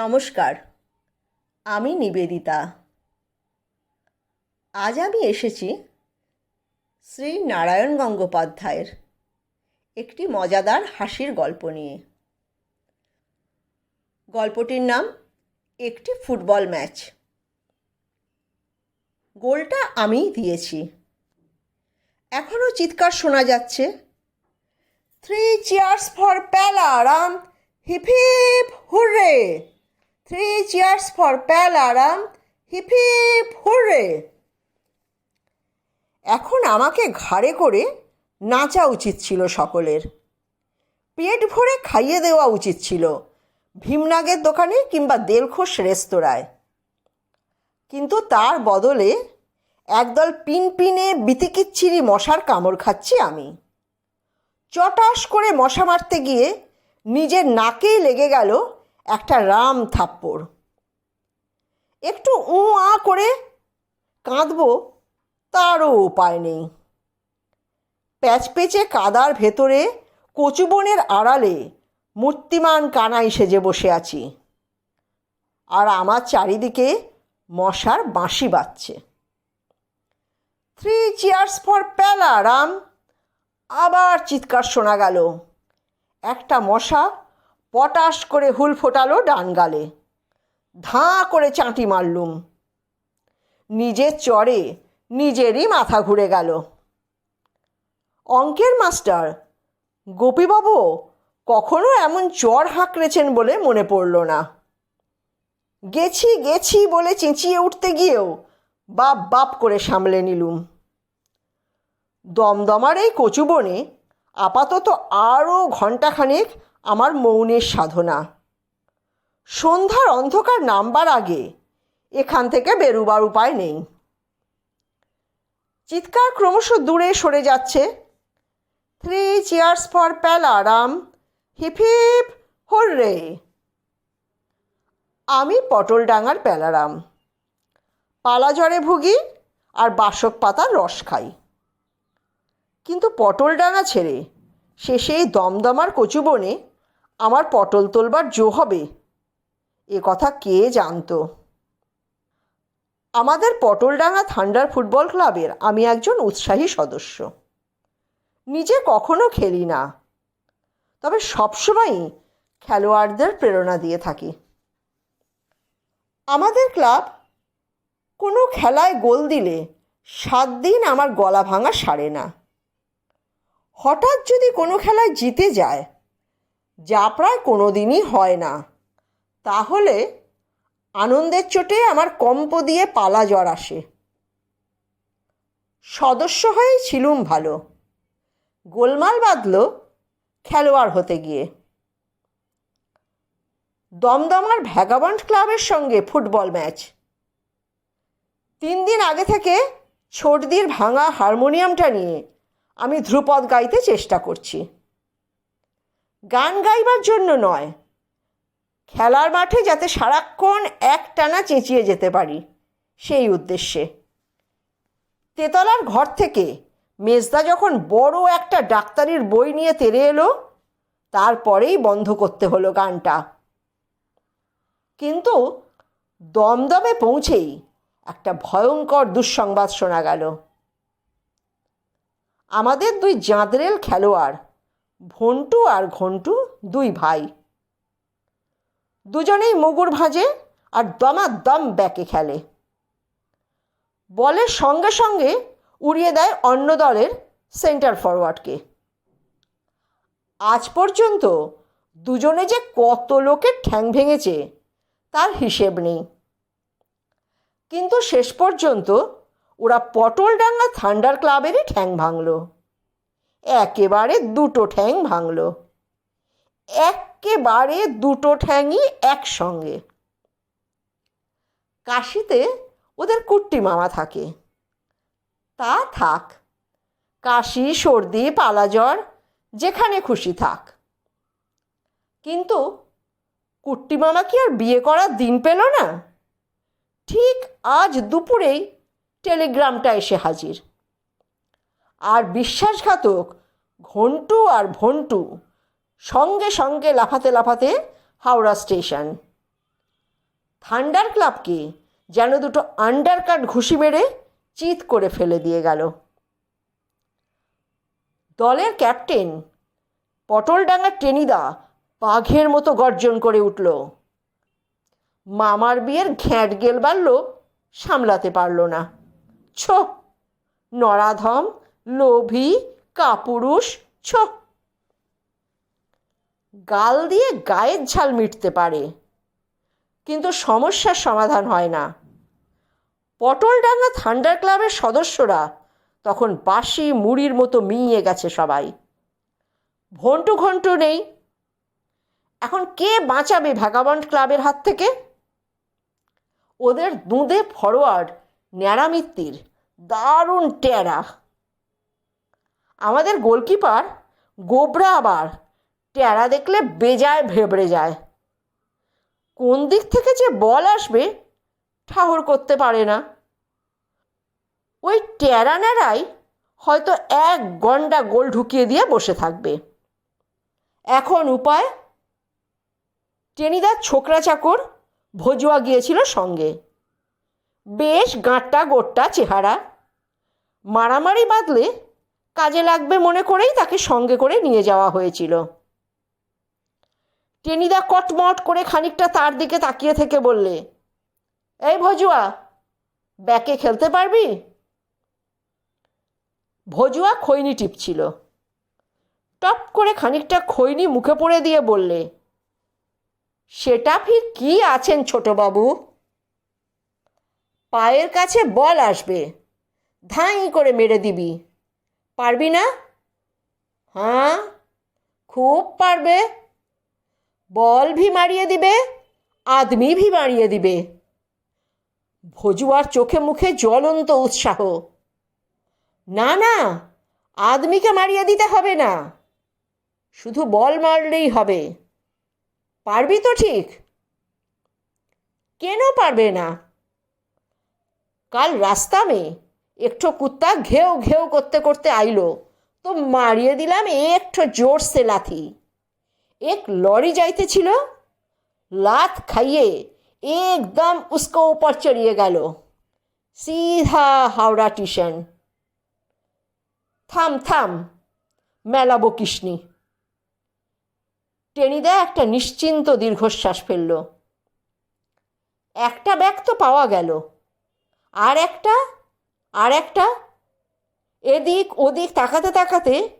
নমস্কার, আমি নিবেদিতা। আজ আমি এসেছি শ্রী নারায়ণ গঙ্গোপাধ্যায়ের একটি মজাদার হাসির গল্প নিয়ে। গল্পটির নাম, একটি ফুটবল ম্যাচ। গোলটা আমিই দিয়েছি। এখনও চিৎকার শোনা যাচ্ছে three cheers for Palaram hip hip, hurray! Three cheers for Palaram hip hip hurray এখন আমাকে ঘাড়ে করে নাচা উচিত ছিল সকলের। পেট ভরে খাইয়ে দেওয়া উচিত ছিল। ভীমনাগের দোকানে কিংবা দেলখোস রেস্তোরাঁয়। কিন্তু তার বদলে একদল পিনপিনে বিতিকিচ্ছিরি মশার কামড় খাচ্ছি আমি। চটাস করে মশা মারতে গিয়ে নিজের নাকেই লেগে গেল একটা রাম থাপ্পড়। একটু উ আ করে কাঁদবো, তারও উপায় নেই। প্যাচপেচে কাদার ভেতরে কচুবনের আড়ালে মূর্তিমান কানাই সেজে বসে আছি। আর আমার চারিদিকে মশার বাঁশি বাজছে। Three cheers for Palaram. আবার চিৎকার শোনা গেল। একটা মশা পটাশ করে হুল ফোটালো ডান গালে। ধাঁ করে চাঁটি মারলুম। নিজের চড়ে নিজেরই মাথা ঘুরে গেল। অঙ্কের মাস্টার, গোপীবাবু, কখনো এমন চর হাঁকড়েছেন বলে মনে পড়ল না। গেছি গেছি বলে চেঁচিয়ে উঠতে গিয়েও বাপ বাপ করে সামলে নিলুম। দমদমার এই কচুবনে আপাতত আরও ঘণ্টাখানেক আমার মৌনের সাধনা। সন্ধ্যার অন্ধকার নামবার আগে এখান থেকে বেরুবার উপায় নেই। চিৎকার ক্রমশ দূরে সরে যাচ্ছে। Three cheers for Palaram hip hurray. আমি পটলডাঙ্গার প্যালারাম। পালা জ্বরে ভুগি আর বাসক পাতার রস খাই। কিন্তু পটলডাঙা ছেড়ে শেষে এই দমদমার কচুবনে আমার পটল তোলবার জো হবে? এ কথা কে জানতো? আমাদের পটলডাঙ্গা থান্ডার ফুটবল ক্লাবের আমি একজন উৎসাহী সদস্য। নিজে কখনো খেলি না। তবে সবসময়ই খেলোয়াড়দের প্রেরণা দিয়ে থাকি। আমাদের ক্লাব কোনো খেলায় গোল দিলে সাত দিন আমার গলা ভাঙা সারে না। হঠাৎ যদি কোনো খেলায় জিতে যায় যা প্রায় কোনো দিনই হয় না। তাহলে আনন্দের চোটে আমার কম্প দিয়ে পালা জ্বর আসে। সদস্য হয়ে ছিলুম ভালো। গোলমাল বাঁধল খেলোয়াড় হতে গিয়ে। দমদমার ভ্যাগাবন্ড ক্লাবের সঙ্গে ফুটবল ম্যাচ। তিন দিন আগে থেকে ছোটদির ভাঙা হারমোনিয়ামটা নিয়ে আমি ধ্রুপদ গাইতে চেষ্টা করছি। গান গাইবার জন্য নয়। খেলার মাঠে যাতে সারাক্ষণ একটানা চেঁচিয়ে যেতে পারি, সেই উদ্দেশ্যে। তেতলার ঘর থেকে মেজদা যখন বড় একটা ডাক্তারির বই নিয়ে তেরে এলো, তারপরেই বন্ধ করতে হলো গানটা। কিন্তু দমদমে পৌঁছেই একটা ভয়ঙ্কর দুঃসংবাদ শোনা গেল। আমাদের দুই জাঁদরেল খেলোয়াড় ভন্টু আর ঘন্টু দুই ভাই। দুজনেই মুগুর ভাঁজে আর দমাদম ব্যাকে খেলে। বলের সঙ্গে সঙ্গে উড়িয়ে দেয় অন্য দলের সেন্টার ফরওয়ার্ডকে আজ পর্যন্ত দুজনে যে কত লোকের ঠ্যাং ভেঙেছে, তার হিসেব নেই। কিন্তু শেষ পর্যন্ত ওরা পটলডাঙ্গা থান্ডার ক্লাবেরই ঠ্যাং ভাঙল। একেবারে দুটো ঠ্যাং ভাঙল। একেবারে দুটো ঠ্যাংই একসঙ্গে। কাশিতে ওদের কুট্টি মামা থাকে। তা থাক, কাশি, সর্দি, পালাজ্বর, যেখানে খুশি থাক। কিন্তু কুট্টি মামা কি আর বিয়ে করার দিন পেল না? ঠিক আজ দুপুরেই টেলিগ্রামটা এসে হাজির। আর বিশ্বাসঘাতক ঘন্টু আর ভন্টু সঙ্গে সঙ্গে লাফাতে লাফাতে হাওড়া স্টেশন। থান্ডার ক্লাবকে যেন দুটো আন্ডারকাট ঘুষি মেরে চিৎ করে ফেলে দিয়ে গেল। দলের ক্যাপ্টেন পটলডাঙ্গার টেনিদা বাঘের মতো গর্জন করে উঠল। মামার বিয়ের ঘ্যাঁট গেলবার লোক সামলাতে পারল না। ছ নরাধম লোভী, কাপুরুষ, ছ। গাল দিয়ে গায়ের ঝাল মিটতে পারে, কিন্তু সমস্যার সমাধান হয় না। পটলডাঙ্গা থান্ডার ক্লাবের সদস্যরা তখন বাসি মুড়ির মতো মিইয়ে গেছে সবাই। ঘন্টু ঘন্টু নেই। এখন কে বাঁচাবে ভ্যাগাবন্ড ক্লাবের হাত থেকে? ওদের দুঁদে ফরওয়ার্ড ন্যাড়া মিত্তির দারুণ টেরা। আমাদের গোলকিপার গোবরা আবার টেরা দেখলে বেজায় ভেবড়ে যায়। কোন দিক থেকে যে বল আসবে ঠাহর করতে পারে না। ওই টেরা ন্যাড়াই হয়তো এক গন্ডা গোল ঢুকিয়ে দিয়ে বসে থাকবে। এখন উপায়? টেনিদার ছোকরা চাকর ভজুয়া গিয়েছিল সঙ্গে। বেশ গাঁটটা গোট্টা চেহারা। মারামারি বাঁধলে কাজে লাগবে মনে করেই তাকে সঙ্গে করে নিয়ে যাওয়া হয়েছিল। টেনিদা কটমট করে খানিকটা তার দিকে তাকিয়ে থেকে বললে, এই ভজুয়া, ব্যাকে খেলতে পারবি? ভজুয়া খৈনি টিপছিল। টপ করে খানিকটা খৈনি মুখে পড়ে দিয়ে বললে, সেটা ফির কি আছেন ছোটবাবু? পায়ের কাছে বল আসবে। ধাই করে মেরে দিবি। পারবি না? হ্যাঁ খুব পারবে। বল ভি মারিয়ে দিবে, আদমি ভি মারিয়ে দিবে। ভজুয়ার চোখে মুখে জ্বলন্ত উৎসাহ। না না, আদমিকে মারিয়ে দিতে হবে না। শুধু বল মারলেই হবে। পারবি তো ঠিক? কেন পারবে না? কাল রাস্তা মে একটু কুত্তা ঘেউ ঘেউ করতে করতে আইলো। তো মারিয়ে দিলাম একটু জোর সে লাথি। এক লরি যাইতেছিল লাত খাইয়ে একদম উসকো উপর চড়িয়ে গেল। সিধা হাওড়া টিউশন। থাম থাম মেলাবো কৃষ্ণি টেনিদা একটা নিশ্চিন্ত দীর্ঘশ্বাস ফেলল। একটা ব্যাগ তো পাওয়া গেল। আর একটা আর একটা? এদিক ওদিক তাকাতে তাকাতে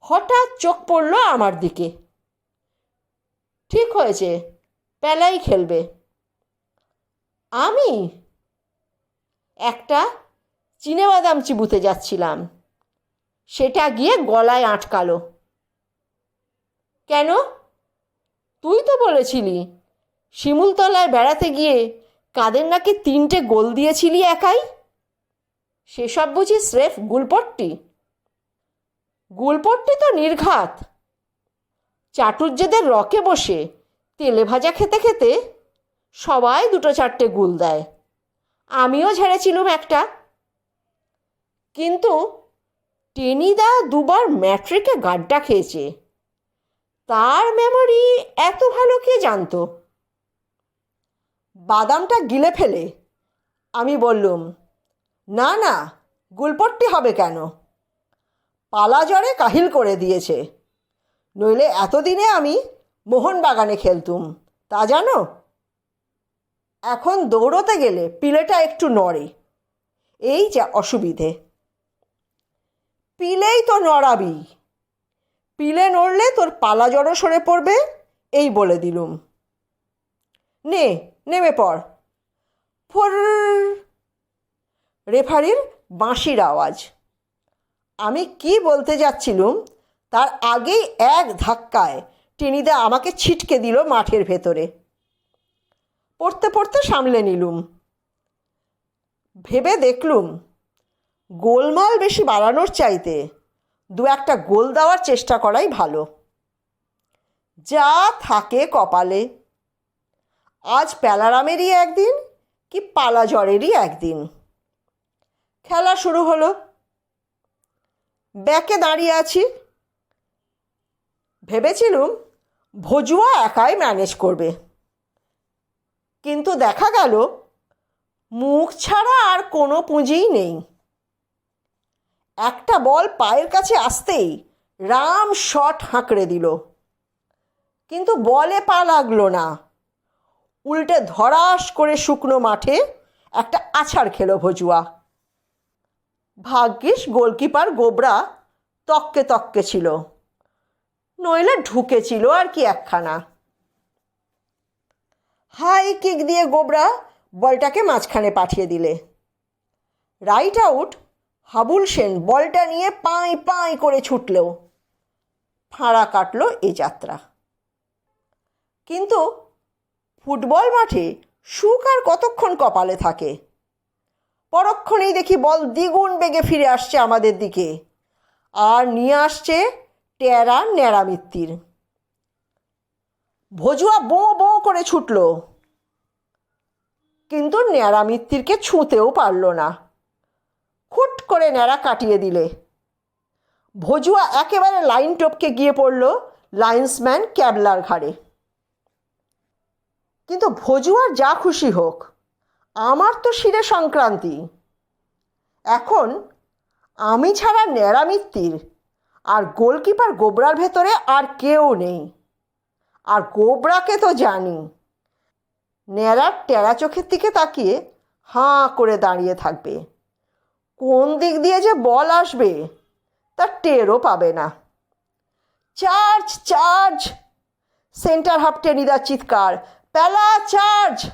হঠাৎ চোখ পড়ল আমার দিকে। ঠিক হয়েছে, পেলাই খেলবে। আমি? একটা চিনেবাদাম চিবুতে যাচ্ছিলাম। সেটা গিয়ে গলায় আটকালো। কেন? তুই তো বলেছিলি, শিমুলতলায় বেড়াতে গিয়ে কাদের নাকি তিনটে গোল দিয়েছিলি একাই? সেসব বুঝি স্রেফ গুলপট্টি? গুলপট্টি তো নির্ঘাত। চাটুর্যেদের রকে বসে তেলে ভাজা খেতে খেতে সবাই দুটো চারটে গুল দেয়। আমিও ঝেড়েছিলুম একটা। কিন্তু টেনিদা দুবার ম্যাট্রিকে গাড্ডা খেয়েছে। তার মেমোরি এত ভালো কে জানতো? বাদামটা গিলে ফেলে। আমি বললুম না না, গুলপট্টি হবে কেন? পালা জ্বরে কাহিল করে দিয়েছে। নইলে এতদিনে আমি মোহনবাগানে খেলতুম, তা জানো? এখন দৌড়তে গেলে পিলেটা একটু নড়ে, এই যা অসুবিধে। পিলেই তো নড়াবি। পিলে নড়লে তোর পালা জড়ো সরে পড়বে, এই বলে দিলুম। নে, নেমে পড়। ফোর রেফারির বাঁশির আওয়াজ। আমি কি বলতে যাচ্ছিলুম? তার আগেই এক ধাক্কায় টেনিদা আমাকে ছিটকে দিল মাঠের ভেতরে। পড়তে পড়তে সামলে নিলুম। ভেবে দেখলুম, গোলমাল বেশি বাড়ানোর চাইতে দু একটা গোল দেওয়ার চেষ্টা করাই ভালো। যা থাকে কপালে। আজ প্যালারামেরই একদিন কি পালা জ্বরেরই একদিন। খেলা শুরু হলো। ব্যাকে দাঁড়িয়ে আছি। ভেবেছিলুম ভজুয়া একাই ম্যানেজ করবে। কিন্তু দেখা গেল মুখ ছাড়া আর কোনো পুঁজিই নেই। একটা বল পায়ের কাছে আসতেই রাম শট হাঁকড়ে দিল। কিন্তু বলে পা লাগল না। উল্টে ধরাস করে শুকনো মাঠে একটা আছাড় খেলো ভজুয়া। ভাগ্যিস গোলকিপার গোবরা তককে তককে ছিল। নইলে ঢুকেছিল আর কি একখানা। হাই কিক দিয়ে গোবরা বলটাকে মাঝখানে পাঠিয়ে দিলে। রাইট আউট হাবুল সেন বলটা নিয়ে পাঁই পাঁই করে ছুটলেও ফাঁড়া কাটলো এ যাত্রা। কিন্তু ফুটবল মাঠে সুখ আর কতক্ষণ কপালে থাকে? পরক্ষণেই দেখি বল দ্বিগুণ বেগে ফিরে আসছে আমাদের দিকে। আর নিয়ে আসছে টেরা ন্যাড়ামিত্তির। ভজুয়া বো বো করে ছুটল। কিন্তু ন্যাড়ামিত্তিরকে ছুঁতেও পারল না। খুট করে ন্যাড়া কাটিয়ে দিলে। ভজুয়া একেবারে লাইন টপকে গিয়ে পড়ল লাইন্সম্যান ক্যাবলার ঘাড়ে। কিন্তু ভজুয়ার যা খুশি হোক আমার তো শিরে সংক্রান্তি। এখন আমি ছাড়া ন্যাড়ামিত্তির আর গোলকিপার গোবরার ভেতরে আর কেউ নেই। আর গোবরাকে তো জানি। ন্যাড়ার টেরা চোখের দিকে তাকিয়ে হাঁ করে দাঁড়িয়ে থাকবে। কোন দিক দিয়ে যে বল আসবে তার টেরও পাবে না। Charge charge! সেন্টার হাফ টেনিদার চিৎকার প্যালা চার্জ!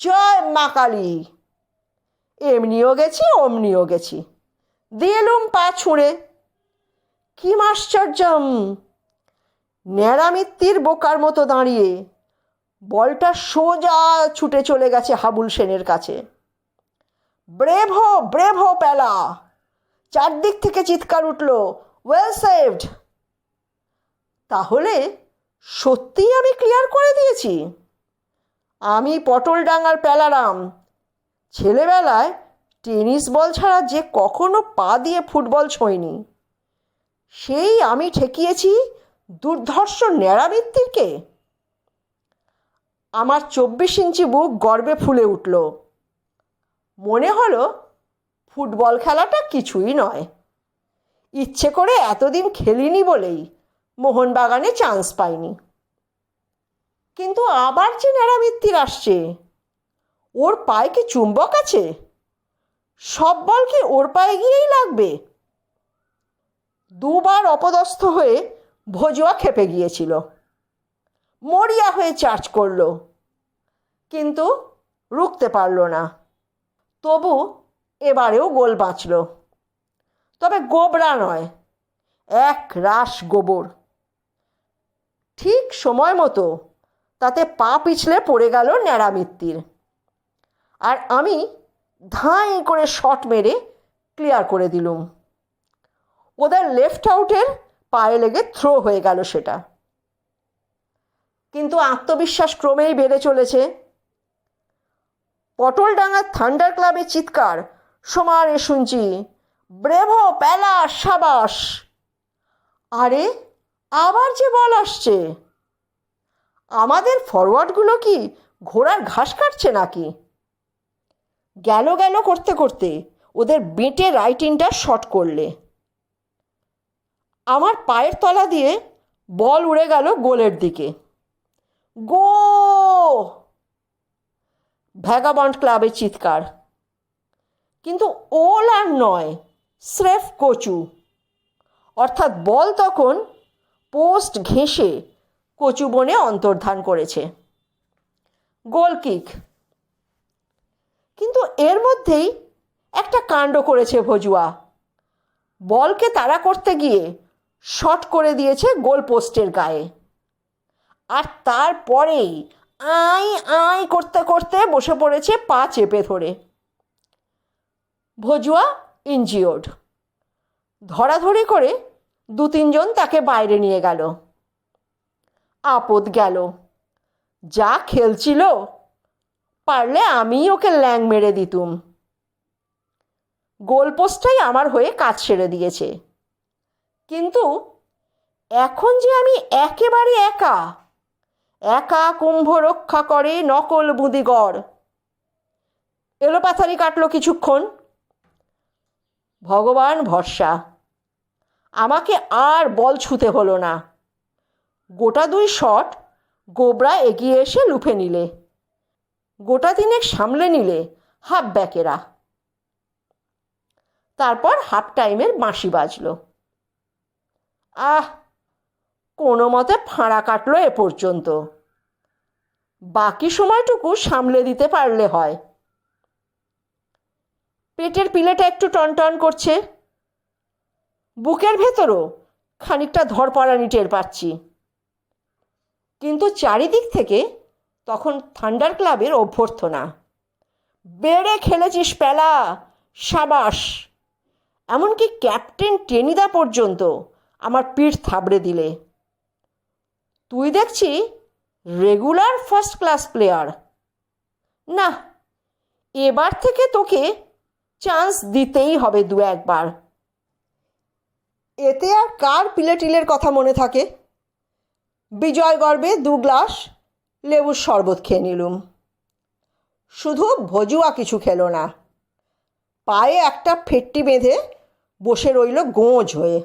জয় মা কালী। এমনিও গেছি, অমনিও গেছি। দিলুম পা ছুঁড়ে, কি আশ্চর্যম ন্যাড়ামিত্তির বোকার মতো দাঁড়িয়ে, বলটা সোজা ছুটে চলে গেছে হাবুল সেনের কাছে। Bravo bravo Pyala! চারদিক থেকে চিৎকার উঠল ওয়েল সেভড তাহলে সত্যিই আমি ক্লিয়ার করে দিয়েছি? আমি পটল ডাঙার প্যালারাম। ছেলেবেলায় টেনিস বল ছাড়া যে কখনো পা দিয়ে ফুটবল ছোঁয়নি। সেই আমি ঠেকিয়েছি দুর্ধর্ষ ন্যাড়ামিত্তিরকে আমার চব্বিশ ইঞ্চি বুক গর্বে ফুলে উঠল। মনে হলো ফুটবল খেলাটা কিছুই নয়। ইচ্ছে করে এতদিন খেলিনি বলেই মোহনবাগানে চান্স পাইনি। কিন্তু আবার যে ন্যাড়ামিত্তির আসছে। ওর পায়ে কি চুম্বক আছে? সব বল কি ওর পায়ে গিয়েই লাগবে? দুবার অপদস্থ হয়ে ভজুয়া খেপে গিয়েছিল। মরিয়া হয়ে চার্জ করল। কিন্তু রুখতে পারল না। তবু এবারেও গোল বাঁচল। তবে গোবরা নয়, এক রাস গোবর। ঠিক সময় মতো তাতে পা পিছলে পড়ে গেল ন্যাড়ামিত্তির। আর আমি ধাঁই করে শট মেরে ক্লিয়ার করে দিলুম। ওদের লেফট আউটের পায়ে লেগে থ্রো হয়ে গেল সেটা। কিন্তু আত্মবিশ্বাস ক্রমেই বেড়ে চলেছে। পটলডাঙ্গার থান্ডার ক্লাবের চিৎকার সমানে শুনছি, ব্রেভো প্যালা সাবাস! আরে, আবার যে বল আসছে! আমাদের ফরওয়ার্ডগুলো কি ঘোড়ার ঘাস কাটছে নাকি? গেল গেল করতে করতে ওদের বেঁটে রাইটিংটা শট করলে। আমার পায়ের তলা দিয়ে বল উড়ে গেল গোলের দিকে। গো! ভ্যাগাবন্ড ক্লাবের চিৎকার। কিন্তু ওল আর নয়, স্রেফ কচু। অর্থাৎ বল তখন পোস্ট ঘেঁষে কচু বনে অন্তর্ধান করেছে। Goal kick. কিন্তু এর মধ্যেই একটা কাণ্ড করেছে ভজুয়া। বলকে তাড়া করতে গিয়ে শট করে দিয়েছে গোল পোস্টের গায়ে। আর তারপরেই আই আই করতে করতে বসে পড়েছে পা চেপে ধরে। ভজুয়া ইনজিওর্ড। ধরাধরি করে দু তিনজন তাকে বাইরে নিয়ে গেল। আপদ গেল। যা খেলছিল, পারলে আমি ওকে ল্যাং মেরে দিতুম। গোলপোস্টটাই আমার হয়ে কাজ সেরে দিয়েছে। কিন্তু এখন যে আমি একেবারে একা একা কুম্ভ রক্ষা করে নকল বুদিগড়। এলোপাথারি কাটলো কিছুক্ষণ। ভগবান ভরসা। আমাকে আর বল ছুতে হলো না। গোটা দুই শট গোবরা এগিয়ে এসে লুফে নিলে। গোটা তিনেক সামলে নিলে হাফ ব্যাকেরা তারপর হাফ টাইমের বাঁশি বাজলো। আহ, কোনো মতে ফাঁড়া কাটলো এ পর্যন্ত। বাকি সময়টুকু সামলে দিতে পারলে হয়। পেটের পিলেটা একটু টনটন করছে। বুকের ভেতরও খানিকটা ধরপড়ানি টের পাচ্ছি। কিন্তু চারিদিক থেকে তখন থান্ডার ক্লাবের অভ্যর্থনা। বেড়ে খেলেছিস পেলা, সাবাস। এমনকি ক্যাপ্টেন টেনিদা পর্যন্ত আমার পিঠ থাবড়ে দিলে। তুই দেখছি রেগুলার ফার্স্ট ক্লাস প্লেয়ার না, এবার থেকে তোকে চান্স দিতেই হবে দু একবার এতে আর কার পিলেটিলের কথা মনে থাকে? বিজয় গর্বে দু গ্লাস লেবুর শরবত খেয়ে নিলুম। শুধু ভজুয়া কিছু খেলো না, পায়ে একটা ফেটটি বেঁধে বসে রইল গোঁজ হয়ে।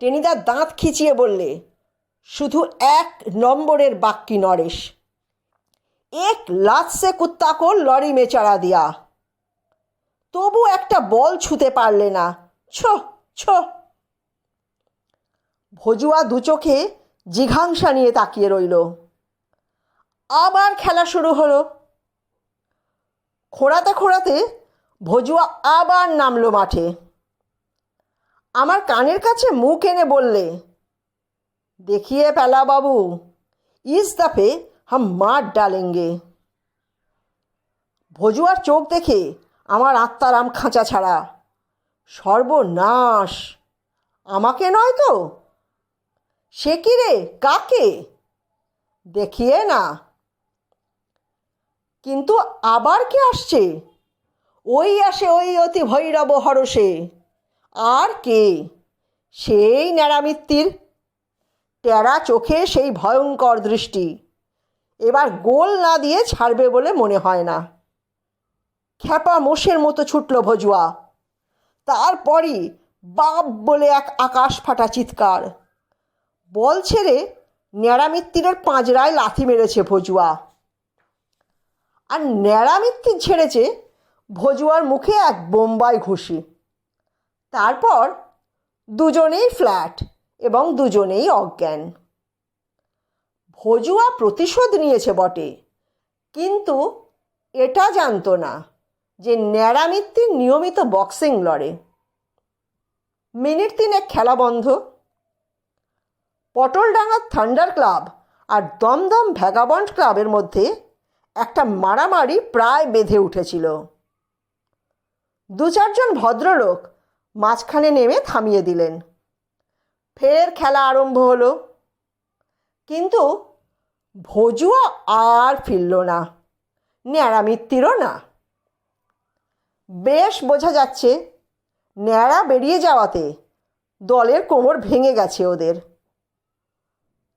টেনিদা দাঁত খিচিয়ে বললে, শুধু এক নম্বরের বাক্যি নরেশ, এক লাত সে কুত্তা কো লরি মেচারা দিয়া। তবু একটা বল ছুতে পারলে না, ছ ছ। ভজুয়া দু চোখে জিঘাংসা নিয়ে তাকিয়ে রইল। আবার খেলা শুরু হলো। খোঁড়াতে খোঁড়াতে ভজুয়া আবার নামলো মাঠে। আমার কানের কাছে মুখ এনে বললে, দেখিয়ে পেলা বাবু, ইস্তাফে হাম মাঠ ডালেঙ্গে। ভজুয়ার চোখ দেখে আমার আত্মারাম খাঁচা ছাড়া। সর্বনাশ। আমাকে নয় তো? সে কি রে? কাকে? দেখিয়ে না। কিন্তু আবার কে আসছে? ওই আসে ওই অতি ভৈরব হরসে আর কে? সেই ন্যাড়ামিত্তির টেরা চোখে সেই ভয়ঙ্কর দৃষ্টি। এবার গোল না দিয়ে ছাড়বে বলে মনে হয় না। খ্যাপা মোষের মতো ছুটল ভজুয়া। তারপরই বাপ বলে এক আকাশ ফাটা চিৎকার। বল ছেড়ে ন্যাড়ামিত্তিরের পাঁজরায় লাথি মেরেছে ভজুয়া। আর ন্যাড়ামিত্তির ছেড়েছে ভজুয়ার মুখে এক বোম্বাই ঘুষি। তারপর দুজনেই ফ্ল্যাট এবং দুজনেই অজ্ঞান। ভজুয়া প্রতিশোধ নিয়েছে বটে, কিন্তু এটা জানতো না যে ন্যাড়ামিত্তির নিয়মিত বক্সিং লড়ে। মিনিট তিনেক খেলা বন্ধ পটলডাঙ্গার থান্ডার ক্লাব আর দমদম ভ্যাগাবন্ড ক্লাবের মধ্যে একটা মারামারি প্রায় বেঁধে উঠেছিল। দু চারজন ভদ্রলোক মাঝখানে নেমে থামিয়ে দিলেন। ফের খেলা আরম্ভ হলো। কিন্তু ভজুয়া আর ফিরল না, ন্যাড়ামিত্তিরও না। বেশ বোঝা যাচ্ছে ন্যাড়া বেরিয়ে যাওয়াতে দলের কোমর ভেঙে গেছে ওদের।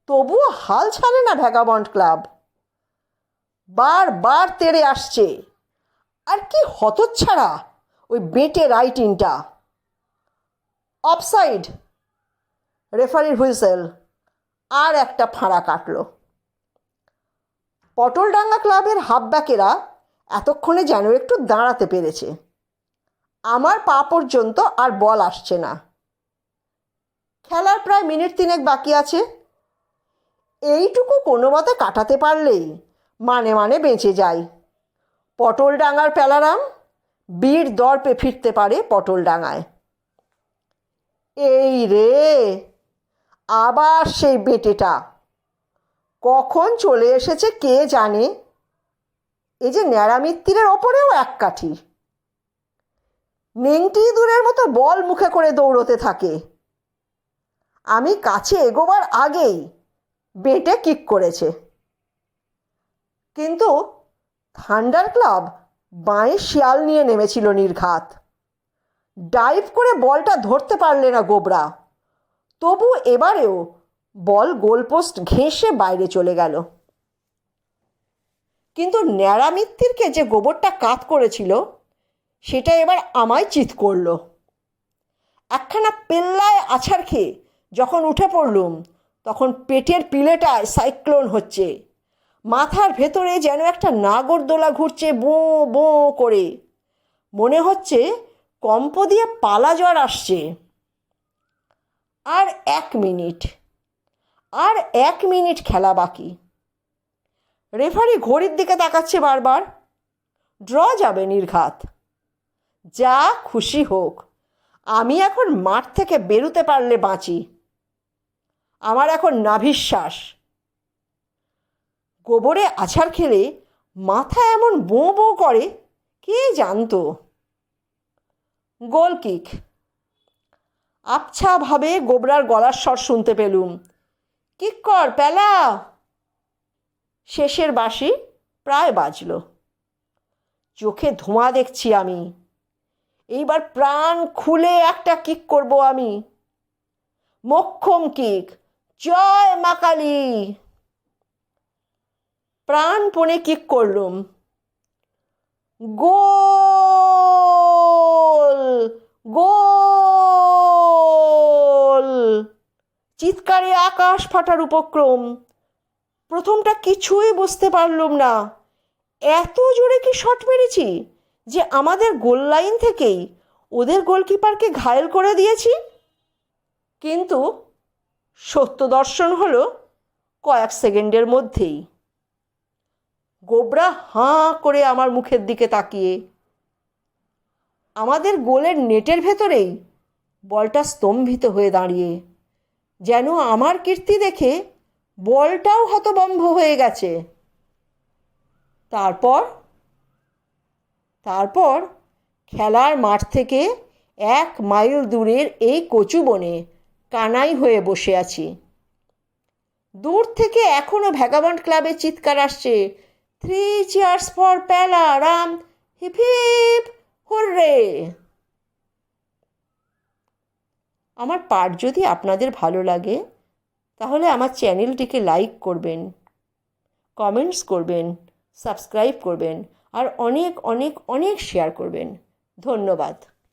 তবুও হাল ছাড়ে না ভ্যাগাবন্ড ক্লাব। বারবার তেড়ে আসছে। আর কি হতচ্ছাড়া ওই বেটে রাইটিংটা অফসাইড। রেফারির হুইসেল। আর একটা ফাঁড়া কাটলো। পটলডাঙ্গা ক্লাবের হাফব্যাকেরা এতক্ষণে যেন একটু দাঁড়াতে পেরেছে। আমার পা পর্যন্ত আর বল আসছে না। খেলার প্রায় মিনিট তিনেক বাকি আছে। এইটুকু কোনো মতে কাটাতে পারলেই মানে মানে বেঁচে যায়। পটলডাঙ্গার প্যালারাম বীর দর্পে ফিরতে পারে পটলডাঙ্গায়। এই রে, আবার সেই বেটেটা। কখন চলে এসেছে কে জানে? এই যে ন্যাড়ামিত্তিরের ওপরেও এক কাঠি। নেংটি দূরের মতো বল মুখে করে দৌড়তে থাকে। আমি কাছে এগোবার আগেই বেটে কিক করেছে। কিন্তু থান্ডার ক্লাব বাঁয়ে শিয়াল নিয়ে নেমেছিল নির্ঘাত। ডাইভ করে বলটা ধরতে পারলে না গোবরা। তবু এবারেও বল গোলপোস্ট ঘেঁষে বাইরে চলে গেল। কিন্তু ন্যাড়া মিত্তিরকে যে গোবরটা কাত করেছিল, সেটা এবার আমায় চিত করল। একখানা পেল্লায় আছাড় খেয়ে যখন উঠে পড়লুম তখন পেটের পিলেটায় সাইক্লোন হচ্ছে। মাথার ভেতরে যেন একটা নাগরদোলা ঘুরছে বো বো করে। মনে হচ্ছে কম্প দিয়ে পালা জ্বর আসছে। আর এক মিনিট। আর এক মিনিট খেলা বাকি। রেফারি ঘড়ির দিকে তাকাচ্ছে বারবার। ড্র যাবে নির্ঘাত। যা খুশি হোক। আমি এখন মাঠ থেকে বেরোতে পারলে বাঁচি। আমার এখন নাভিশ্বাস। গোবরে আছাড় খেলে মাথা এমন বোঁ বোঁ করে, কে জানতো? Goal kick. আবছাভাবে গোবরার গলার স্বর শুনতে পেলুম। কিক কর, পেলা! শেষের বাঁশি প্রায় বাজল। চোখে ধোঁয়া দেখছি আমি। এইবার প্রাণ খুলে একটা কিক করব আমি। মক্ষম কিক। জয় মা কালী। প্রাণপণে কিক করলুম। গোল গোল। চিৎকারে আকাশ ফাটার উপক্রম। প্রথমটা কিছুই বুঝতে পারলুম না। এত জোরে কি শট মেরেছি যে আমাদের গোল লাইন থেকেই ওদের গোলকিপারকে ঘায়েল করে দিয়েছি? কিন্তু সত্য দর্শন হলো কয়েক সেকেন্ডের মধ্যেই। গোবরা হাঁ করে আমার মুখের দিকে তাকিয়ে। আমাদের গোলের নেটের ভেতরেই বলটা স্তম্ভিত হয়ে দাঁড়িয়ে, যেন আমার কীর্তি দেখে বলটাও হতবম্ব হয়ে গেছে। তারপর তারপর খেলার মাঠ থেকে এক মাইল দূরের এই কচু বনে কানাই হয়ে বসে আছি। দূর থেকে এখনও ভ্যাগাবন্ড ক্লাবে চিৎকার আসছে। Three cheers for Palaram, hip hip, hurray. আমার পাঠ যদি আপনাদের ভালো লাগে, তাহলে আমার চ্যানেলটিকে লাইক করবেন কমেন্টস করবেন সাবস্ক্রাইব করবেন, আর অনেক অনেক অনেক শেয়ার করবেন। ধন্যবাদ।